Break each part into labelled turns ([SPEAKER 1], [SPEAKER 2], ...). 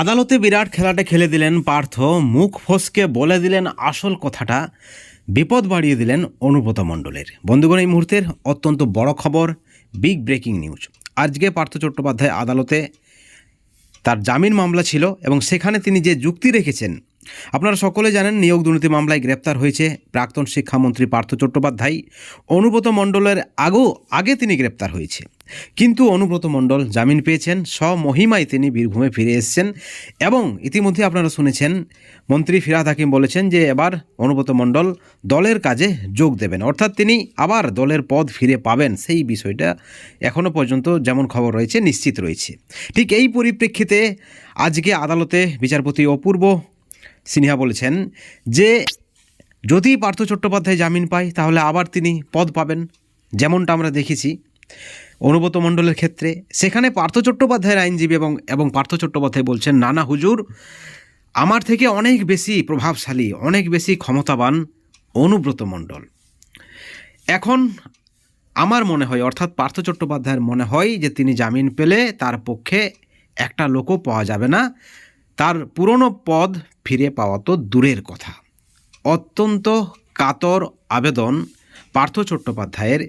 [SPEAKER 1] আদালতে বিরাট খেলাটা খেলে দিলেন পার্থ, মুখ ফসকে বলে দিলেন আসল কথাটা, বিপদ বাড়িয়ে দিলেন অনুব্রত মণ্ডলের। বন্ধুগণ, এই মুহূর্তের অত্যন্ত বড় খবর বিগ ব্রেকিং নিউজ আজকে পার্থ চট্টোপাধ্যায় আদালতে তার জামিন মামলা ছিল এবং সেখানে তিনি যে যুক্তি রেখেছেন আপনারা সকলে জানেন নিয়োগ দুর্নীতি মামলায় গ্রেপ্তার হয়েছে প্রাক্তন শিক্ষামন্ত্রী পার্থ চট্টোপাধ্যায়। অনুব্রত মণ্ডলের আগেও আগে তিনি গ্রেপ্তার হয়েছে। কিন্তু অনুব্রত মণ্ডল জামিন পেয়েছেন, স্বমহিমায় তিনি বীরভূমে ফিরে এসেছেন এবং ইতিমধ্যে আপনারা শুনেছেন, মন্ত্রী ফিরাদ হাকিম বলেছেন যে এবার অনুব্রত মণ্ডল দলের কাজে যোগ দেবেন। অর্থাৎ তিনি আবার দলের পদ ফিরে পাবেন। সেই বিষয়টা এখনও পর্যন্ত যেমন খবর রয়েছে, নিশ্চিত রয়েছে। ঠিক এই পরিপ্রেক্ষিতে আজকে আদালতে বিচারপতি অপূর্ব সিনহা বলেছেন যে, যদি পার্থ চট্টোপাধ্যায় জামিন পায়, তাহলে আবার তিনি পদ পাবেন, যেমনটা আমরা দেখেছি। অনুব্রত মণ্ডলের ক্ষেত্রে সেখানে পার্থ চট্টোপাধ্যায়ের আইনজীবী এবং এবং পার্থ চট্টোপাধ্যায় বলছেন, নানা হুজুর, আমার থেকে অনেক বেশি প্রভাবশালী, অনেক বেশি ক্ষমতাবান অনুব্রত মণ্ডল। এখন আমার মনে হয়, অর্থাৎ পার্থ চট্টোপাধ্যায়ের মনে হয় যে তিনি জামিন পেলে তার পক্ষে একটা লোকও পাওয়া যাবে না। তার পুরনো পদ ফিরে পাওয়া তো দূরের কথা। অত্যন্ত কাতর আবেদন পার্থ চট্টোপাধ্যায়ের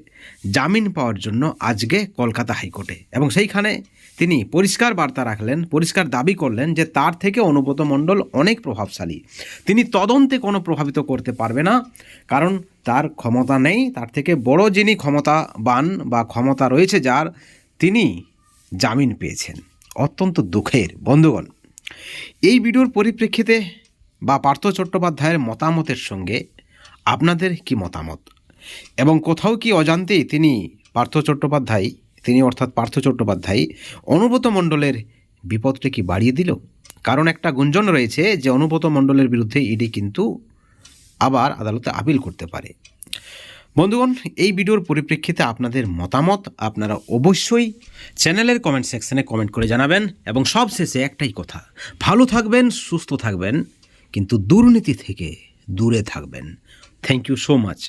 [SPEAKER 1] জামিন পাওয়ার জন্য আজকে কলকাতা হাইকোর্টে এবং সেইখানে তিনি পরিষ্কার বার্তা রাখলেন, পরিষ্কার দাবি করলেন যে তার থেকে অনুব্রত মণ্ডল অনেক প্রভাবশালী। তিনি তদন্তে কোনো প্রভাবিত করতে পারবে না, কারণ তার ক্ষমতা নেই। তার থেকে বড় যিনি ক্ষমতাবান বা ক্ষমতা রয়েছে, যার তিনি জামিন পেয়েছেন। অত্যন্ত দুঃখের, বন্ধুগণ। এই ভিডিওর পরিপ্রেক্ষিতে বা পার্থ চট্টোপাধ্যায়ের মতামতের সঙ্গে আপনাদের কি মতামত? এবং কোথাও কি অজান্তেই তিনি পার্থ চট্টোপাধ্যায়, তিনি অর্থাৎ পার্থ চট্টোপাধ্যায়, অনুব্রত মণ্ডলের বিপদটা কি বাড়িয়ে দিল? কারণ একটা গুঞ্জন রয়েছে যে অনুব্রত মণ্ডলের বিরুদ্ধে ইডি কিন্তু আবার আদালতে আপিল করতে পারে। বন্ধুগণ, এই ভিডিওর পরিপ্রেক্ষিতে আপনাদের মতামত আপনারা অবশ্যই চ্যানেলের কমেন্ট সেকশানে কমেন্ট করে জানাবেন এবং সব শেষে একটাই কথা, ভালো থাকবেন, সুস্থ থাকবেন, কিন্তু দুর্নীতি থেকে দূরে থাকবেন। Thank you so much